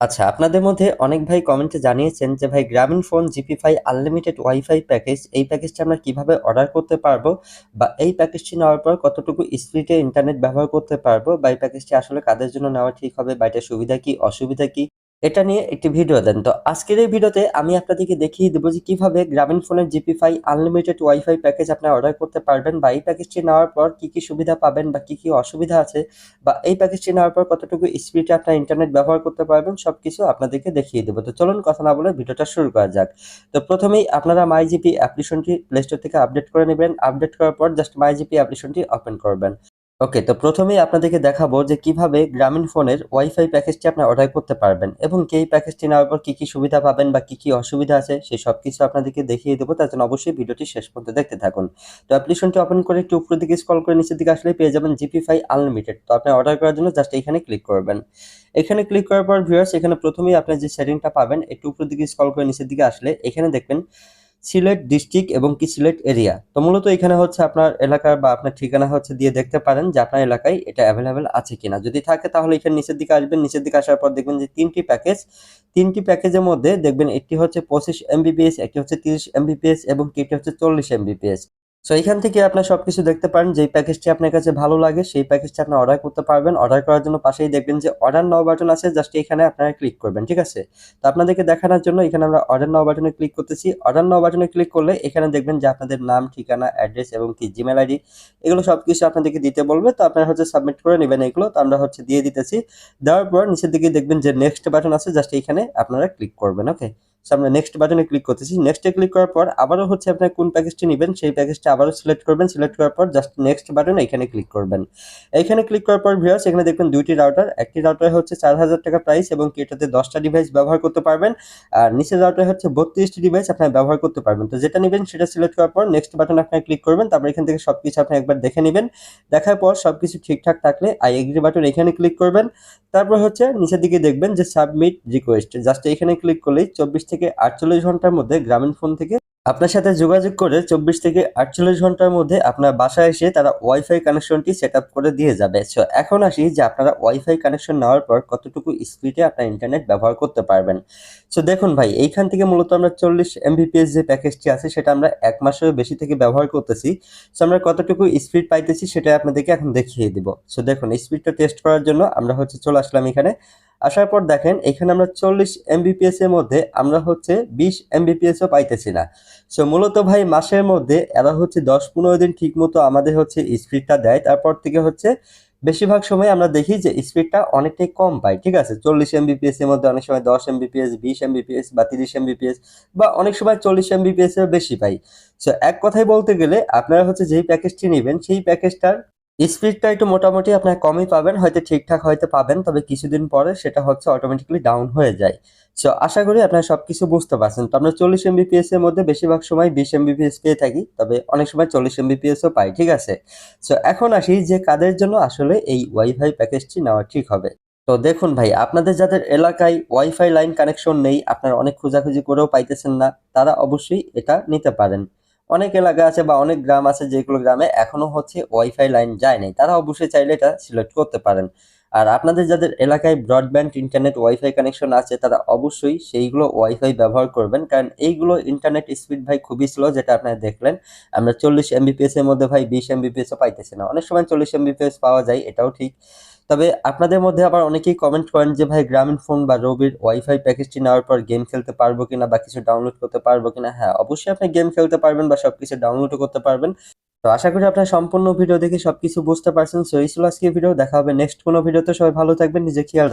আচ্ছা, আপনাদের মধ্যে অনেক ভাই কমেন্টে জানিয়েছেন যে ভাই Grameenphone GP GPFi unlimited wifi package এই প্যাকেজটা আমরা কীভাবে অর্ডার করতে পারব? বা এই প্যাকেজটি নেওয়ার পর কতটুকু স্পিডে ইন্টারনেট ব্যবহার করতে পারব? বা এই প্যাকেজটি আসলে কাদের জন্য নেওয়া ঠিক হবে? বা এটার সুবিধা কী অসুবিধা কি? এটা নিয়ে একটি ভিডিও দেন। তো আজকের এই ভিডিওতে আমি আপনাদেরকে দেখিয়ে দেবো যে কীভাবে গ্রামীণ ফোনের জিপিফাই আনলিমিটেড ওয়াইফাই প্যাকেজ আপনারা অর্ডার করতে পারবেন বা এই প্যাকেজটি নেওয়ার পর কী কী সুবিধা পাবেন বা কী কী অসুবিধা আছে বা এই প্যাকেজটি নেওয়ার পর কতটুকু স্পিডে আপনার ইন্টারনেট ব্যবহার করতে পারবেন সব কিছু আপনাদেরকে দেখিয়ে দেবো। তো চলুন কথা না বলে ভিডিওটা শুরু করা যাক। তো প্রথমেই আপনারা মাই জিপি অ্যাপ্লিকেশনটি প্লে স্টোর থেকে আপডেট করে নেবেন। আপডেট করার পর জাস্ট মাই জিপি অ্যাপ্লিকেশনটি ওপেন করবেন। ওকে তো প্রথমেই আপনাদেরকে দেখাবো যে কীভাবে গ্রামীণ ফোনের ওয়াইফাই প্যাকেজটি আপনি অর্ডার করতে পারবেন এবং এই প্যাকেজটি নেওয়ার পর কি কি সুবিধা পাবেন বা কি কি অসুবিধা আছে, সেই সব কিছু আপনাদেরকে দেখিয়ে দেবো। তার জন্য অবশ্যই ভিডিওটি শেষ পর্যন্ত দেখতে থাকুন। তো অ্যাপ্লিকেশনটি ওপেন করে একটু উপরের দিকে স্ক্রল করে নিচের দিকে আসলে পেয়ে যাবেন জিপি ফাই আনলিমিটেড তো আপনি অর্ডার করার জন্য জাস্ট এখানে ক্লিক করবেন। এখানে ক্লিক করার পর ভিউয়ার্স এখানে প্রথমেই আপনি যে সেটিংটা পাবেন, একটু উপরের দিকে স্ক্রল করে নিচের দিকে আসলে এখানে দেখবেন সিলেট ডিস্ট্রিক্ট এবং কি সিলেট এরিয়া? তো মূলত এখানে হচ্ছে আপনার এলাকার বা আপনার ঠিকানা হচ্ছে দিয়ে দেখতে পারেন যে আপনার এলাকায় এটা অ্যাভেলেবেল আছে কিনা। যদি থাকে তাহলে এখানে নিচের দিকে আসবেন, নিচের দিকে আসার পর দেখবেন যে তিনটি প্যাকেজ তিনটি প্যাকেজের মধ্যে দেখবেন একটি হচ্ছে পঁচিশ এমবিপিএস একটি হচ্ছে তিরিশ এমবিপিএস এবং একটি হচ্ছে চল্লিশ এমবিপিএস সো এখান থেকে আপনার সবকিছু দেখতে পারেন যেই প্যাকেজটি আপনার কাছে ভালো লাগে, সেই প্যাকেজটি আপনি অর্ডার করতে পারবেন। অর্ডার করার জন্য পাশেই দেখবেন যে অর্ডার নাও বাটন আছে জাস্ট এখানে আপনারা ক্লিক করবেন, ঠিক আছে? তো আপনাদেরকে দেখানোর জন্য এখানে আমরা অর্ডার নাও বাটনে ক্লিক করতেছি। অর্ডার নাও বাটনে ক্লিক করলে এখানে দেখবেন যে আপনাদের নাম, ঠিকানা অ্যাড্রেস এবং কি জিমেল আইডি এগুলো সব কিছু আপনাদেরকে দিতে বলবে। তো আপনারা হচ্ছে সাবমিট করে নেবেন এগুলো, তো আমরা হচ্ছে দিয়ে দিতেছি। দেওয়ার পর নিচের দিকে দেখবেন যে নেক্সট বাটন আছে জাস্ট এখানে আপনারা ক্লিক করবেন ওকে সো আমরা নেক্সট বাটনে ক্লিক করতেছি। নেক্সটে ক্লিক করার পর আবারও হচ্ছে আপনার কোন প্যাকেজটি নেবেন, সেই প্যাকেজটা আবারও সিলেক্ট করবেন। সিলেক্ট করার পর জাস্ট নেক্সট বাটনে এখানে ক্লিক করবেন। এখানে ক্লিক করার পর ভিউয়ার্স এখানে দেখবেন দুইটি রাউটার একটি রাউটার হচ্ছে চার হাজার টাকা প্রাইস এবং কি এটাতে দশটা ডিভাইস ব্যবহার করতে পারবেন। আর নিচের রাউটার হচ্ছে বত্রিশটি ডিভাইস আপনার ব্যবহার করতে পারবেন। তো যেটা নেবেন সেটা সিলেক্ট করার পর নেক্সট বাটনে আপনার ক্লিক করবেন। তারপর এখান থেকে সবকিছু আপনি একবার দেখে নেবেন। দেখার পর সবকিছু ঠিকঠাক থাকলে আই এগ্রি বাটন এখানে ক্লিক করবেন। তারপর হচ্ছে নিচের দিকে দেখবেন যে সাবমিট রিকোয়েস্ট জাস্ট এখানে ক্লিক করলেই চব্বিশ থেকে আটচল্লিশ ঘণ্টার মধ্যে গ্রামীণ ফোন থেকে আপনার সাথে যোগাযোগ করে চব্বিশ থেকে আটচল্লিশ ঘণ্টার মধ্যে আপনার বাসায় এসে তারা ওয়াইফাই কানেকশনটি সেট করে দিয়ে যাবে। সো এখন আসি যে আপনারা ওয়াইফাই কানেকশন নেওয়ার পর কতটুকু স্পিডে আপনার ইন্টারনেট ব্যবহার করতে পারবেন। সো দেখুন ভাই, এইখান থেকে মূলত আমরা চল্লিশ এমবিপিএস যে প্যাকেজটি আছে সেটা আমরা এক মাসের বেশি থেকে ব্যবহার করতেছি। সো আমরা কতটুকু স্পিড পাইতেছি সেটা আপনাদেরকে এখন দেখিয়ে দিব। সো দেখুন স্পিডটা টেস্ট করার জন্য আমরা হচ্ছে চলে আসলাম এখানে। আসার পর দেখেন, এখানে আমরা চল্লিশ এমবিপিএস এর মধ্যে আমরা হচ্ছে বিশ এমবিপিএসও পাইতেছি না। সো মূলত ভাই, মাসের মধ্যে এরা হচ্ছে দশ পনেরো দিন ঠিক মতো আমাদের হচ্ছে স্পিডটা দেয়। তারপর থেকে হচ্ছে বেশিরভাগ সময় আমরা দেখি যে স্পিডটা অনেকটাই কম পাই ঠিক আছে? চল্লিশ এমবিপিএস এর মধ্যে অনেক সময় দশ এমবিপিএস বিশ এমবিপিএস বা তিরিশ এমবিপিএস বা অনেক সময় চল্লিশ এমবিপিএস বেশি পাই। সো এক কথায় বলতে গেলে আপনারা হচ্ছে যেই প্যাকেজটি নেবেন, সেই প্যাকেজটার স্পিডটা একটু মোটামুটি আপনার কমই পাবেন, হয়তো ঠিকঠাক হয়তো পাবেন, তবে কিছুদিন পরে সেটা হচ্ছে অটোমেটিক্যালি ডাউন হয়ে যায়। সো আশা করি আপনারা সবকিছু বুঝতে পারছেন। তো আমরা চল্লিশ এমবিপিএস এর মধ্যে বেশিরভাগ সময় বিশ এমবিপিএস পেয়ে থাকি, তবে অনেক সময় চল্লিশ এমবিপিএসও পাই, ঠিক আছে? সো এখন আসি যে কাদের জন্য আসলে এই ওয়াইফাই প্যাকেজটি নেওয়া ঠিক হবে। তো দেখুন ভাই, আপনাদের যাদের এলাকায় ওয়াইফাই লাইন কানেকশন নেই, আপনারা অনেক খোঁজাখুঁজি করেও পাইতেছেন না, তারা অবশ্যই এটা নিতে পারেন। অনেক এলাকা আছে বা অনেক গ্রাম আছে যেগুলো গ্রামে এখনও হচ্ছে ওয়াইফাই লাইন যায় নাই। তারা অবশ্যই চাইলে এটা সিলেক্ট করতে পারেন। আর আপনাদের যাদের এলাকায় ব্রডব্যান্ড ইন্টারনেট ওয়াইফাই কানেকশন আছে, তারা অবশ্যই সেইগুলো ওয়াইফাই ব্যবহার করবেন। কারণ এইগুলো ইন্টারনেট স্পিড ভাই খুবই স্লো যেটা আপনারা দেখলেন। আমরা চল্লিশ এমবিপিএস এর মধ্যে ভাই বিশ এমবিপিএসও পাইতেছি না। অনেক সময় চল্লিশ এমবিপিএস পাওয়া যায়, এটাও ঠিক। তবে আপনাদের মধ্যে আবার অনেকেই কমেন্ট করেন যে, ভাই, গ্রামীণ ফোন বা রবির ওয়াইফাই প্যাকেজটি নেওয়ার পর গেম খেলতে পারব কিনা বা কিছু ডাউনলোড করতে পারব কিনা? হ্যাঁ অবশ্যই আপনি গেম খেলতে পারবেন বা সবকিছু ডাউনলোডও করতে পারবেন। তো আশা করি আপনার সম্পূর্ণ ভিডিও দেখে সবকিছু বুঝতে পারছেন। সো এই ছিল আজকে ভিডিও দেখা হবে নেক্সট কোনো ভিডিওতে সবাই ভালো থাকবেন। নিজে খেয়াল